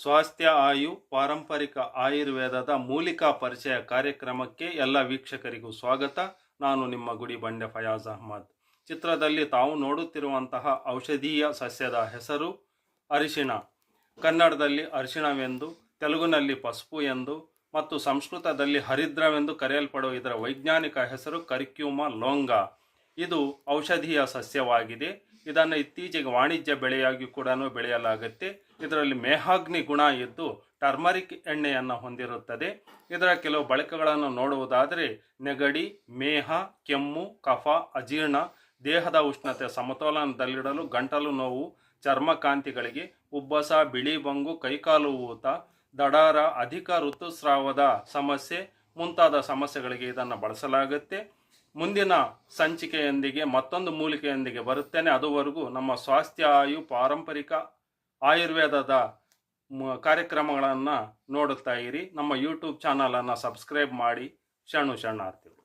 ಸ್ವಾಸ್ಥ್ಯ ಆಯು, ಪಾರಂಪರಿಕ ಆಯುರ್ವೇದದ ಮೂಲಿಕಾ ಪರಿಚಯ ಕಾರ್ಯಕ್ರಮಕ್ಕೆ ಎಲ್ಲ ವೀಕ್ಷಕರಿಗೂ ಸ್ವಾಗತ. ನಾನು ನಿಮ್ಮ ಗುಡಿ ಬಂಡೆ ಫಯಾಜ್ ಅಹ್ಮದ್. ಚಿತ್ರದಲ್ಲಿ ತಾವು ನೋಡುತ್ತಿರುವಂತಹ ಔಷಧೀಯ ಸಸ್ಯದ ಹೆಸರು ಅರಿಶಿಣ. ಕನ್ನಡದಲ್ಲಿ ಅರಿಶಿಣವೆಂದು, ತೆಲುಗಿನಲ್ಲಿ ಪಸುಪು ಎಂದು ಮತ್ತು ಸಂಸ್ಕೃತದಲ್ಲಿ ಹರಿದ್ರವೆಂದು ಕರೆಯಲ್ಪಡುವ ಇದರ ವೈಜ್ಞಾನಿಕ ಹೆಸರು ಕರಿಕ್ಯೂಮ ಲೋಂಗ. ಇದು ಔಷಧೀಯ ಸಸ್ಯವಾಗಿದೆ. ಇದನ್ನು ಇತ್ತೀಚೆಗೆ ವಾಣಿಜ್ಯ ಬೆಳೆಯಾಗಿ ಕೂಡ ಬೆಳೆಯಲಾಗುತ್ತೆ. ಇದರಲ್ಲಿ ಮೇಹಾಗ್ನಿ ಗುಣ ಇದ್ದು ಟರ್ಮರಿಕ್ ಎಣ್ಣೆಯನ್ನು ಹೊಂದಿರುತ್ತದೆ. ಇದರ ಕೆಲವು ಬಳಕೆಗಳನ್ನು ನೋಡುವುದಾದರೆ ನೆಗಡಿ, ಮೇಹ, ಕೆಮ್ಮು, ಕಫ, ಅಜೀರ್ಣ, ದೇಹದ ಉಷ್ಣತೆ ಸಮತೋಲನದಲ್ಲಿಡಲು ಗಂಟಲು ನೋವು ಚರ್ಮಕಾಂತಿಗಳಿಗೆ ಉಬ್ಬಸ, ಬಿಳಿ ಬಂಗು, ಕೈಕಾಲು ಊತ, ದಡಾರ, ಅಧಿಕ ಋತುಸ್ರಾವದ ಸಮಸ್ಯೆ ಮುಂತಾದ ಸಮಸ್ಯೆಗಳಿಗೆ ಇದನ್ನು ಬಳಸಲಾಗುತ್ತೆ. ಮುಂದಿನ ಸಂಚಿಕೆಯೊಂದಿಗೆ ಮತ್ತೊಂದು ಮೂಲಿಕೆಯೊಂದಿಗೆ ಬರುತ್ತೇನೆ. ಅದುವರೆಗೂ ನಮ್ಮ ಸ್ವಾಸ್ಥ್ಯ ಆಯು ಪಾರಂಪರಿಕ ಆಯುರ್ವೇದದ ಕಾರ್ಯಕ್ರಮಗಳನ್ನು ನೋಡುತ್ತಾ ಇರಿ. ನಮ್ಮ ಯೂಟ್ಯೂಬ್ ಚಾನಲನ್ನು ಸಬ್ಸ್ಕ್ರೈಬ್ ಮಾಡಿ. ಶಣ್ಣು ಶರಣಾರ್ಥಿಗಳು.